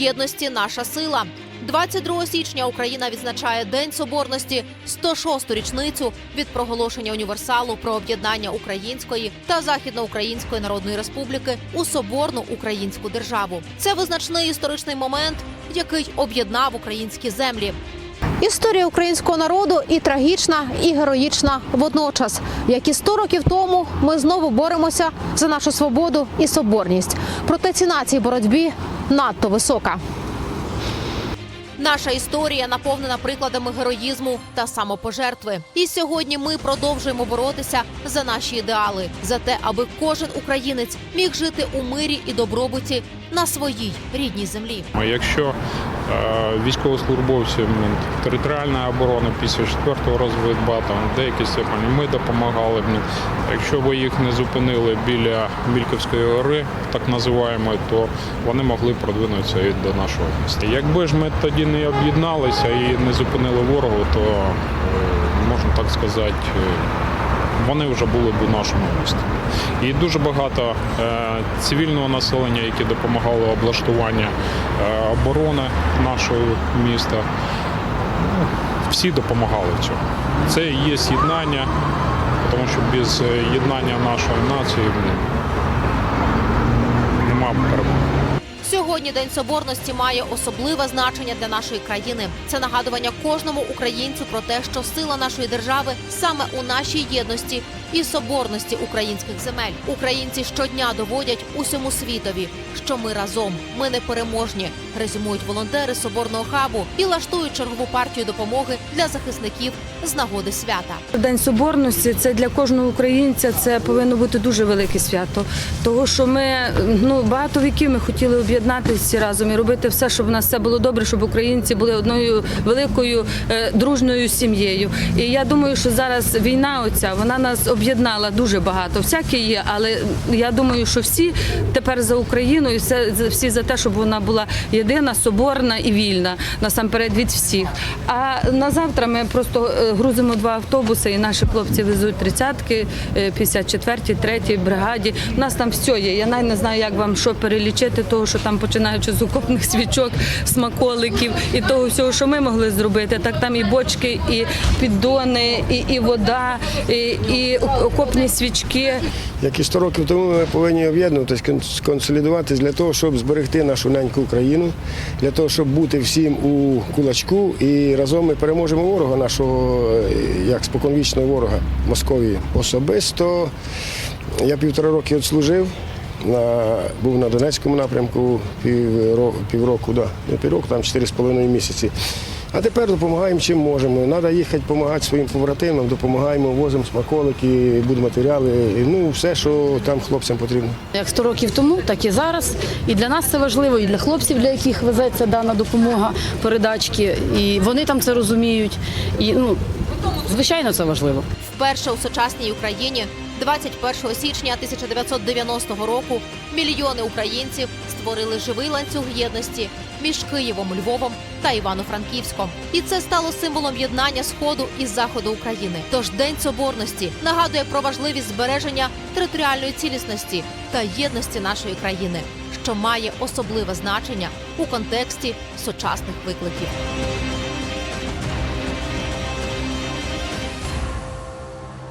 єдності наша сила. 22 січня Україна відзначає День Соборності, 106-ту річницю від проголошення універсалу про об'єднання Української та Західноукраїнської Народної Республіки у соборну українську державу. Це визначний історичний момент, який об'єднав українські землі. Історія українського народу і трагічна, і героїчна водночас. Як і 100 років тому, ми знову боремося за нашу свободу і соборність. Проте ціна цій боротьбі надто висока. Наша історія наповнена прикладами героїзму та самопожертви. І сьогодні ми продовжуємо боротися за наші ідеали, за те, аби кожен українець міг жити у мирі і добробуті на своїй рідній землі. Якщо е, військовослужбовці територіальної оборони після 4-го розвідбата, в деякій степені ми допомагали. м, Якщо ви їх не зупинили біля Мільківської гори, так називаємо, то вони могли продвинутися і до нашого міста. Якби ж ми тоді не об'єдналися і не зупинили ворогу, то е, можна так сказати. е, вони вже були б у нашому місті. І дуже багато е, цивільного населення, які допомагали облаштування е, оборони нашого міста. Ну, всі допомагали цьому. Це і є з'єднання, тому що без е, єднання нашої нації м, нема перемоги. Сьогодні День Соборності має особливе значення для нашої країни. Це нагадування кожному українцю про те, що сила нашої держави саме у нашій єдності і соборності українських земель. Українці щодня доводять усьому світові, що ми разом, ми непереможні. Резюмують волонтери соборного хабу і лаштують чергову партію допомоги для захисників з нагоди свята. День соборності це для кожного українця. Це повинно бути дуже велике свято. Того, що ми ну багато віків ми хотіли об'єднатися разом і робити все, щоб в нас все було добре, щоб українці були одною великою е, дружньою сім'єю. І я думаю, що зараз війна, оця вона нас об'єднала дуже багато. Всяке є, але я думаю, що всі тепер за Україну і все всі за те, щоб вона була єдина, соборна і вільна насамперед від всіх. А на завтра ми просто е, грузимо два автобуси, і наші хлопці везуть тридцятки, 54-й, 3-й бригаді. У нас там все є. Я навіть не знаю, як вам що перелічити, того, що там починаючи з окопних свічок, смаколиків і того всього, що ми могли зробити. Так там і бочки, і піддони, і, і вода, і, і окопні свічки. Як і 100 років тому ми повинні об'єднуватись, кон- сконсолідуватись для того, щоб зберегти нашу неньку Україну, для того, щоб бути всім у кулачку і разом ми переможемо ворога нашого, е, як споконвічного ворога Московії. Особисто я півтора роки відслужив. На, був на Донецькому напрямку півроку, півроку да, не півроку, там 4,5 місяці. А тепер допомагаємо чим можемо. Треба їхати допомагати своїм побратимам, допомагаємо, возимо смаколики, будматеріали, ну все, що там хлопцям потрібно. Як 100 років тому, так і зараз. І для нас це важливо, і для хлопців, для яких везеться дана допомога, передачки. І вони там це розуміють. І ну, звичайно, це важливо. Вперше у сучасній Україні 21 січня 1990 року мільйони українців створили живий ланцюг єдності між Києвом, Львовом та Івано-Франківськом. І це стало символом єднання сходу і заходу України. Тож День Соборності нагадує про важливість збереження територіальної цілісності та єдності нашої країни, що має особливе значення у контексті сучасних викликів.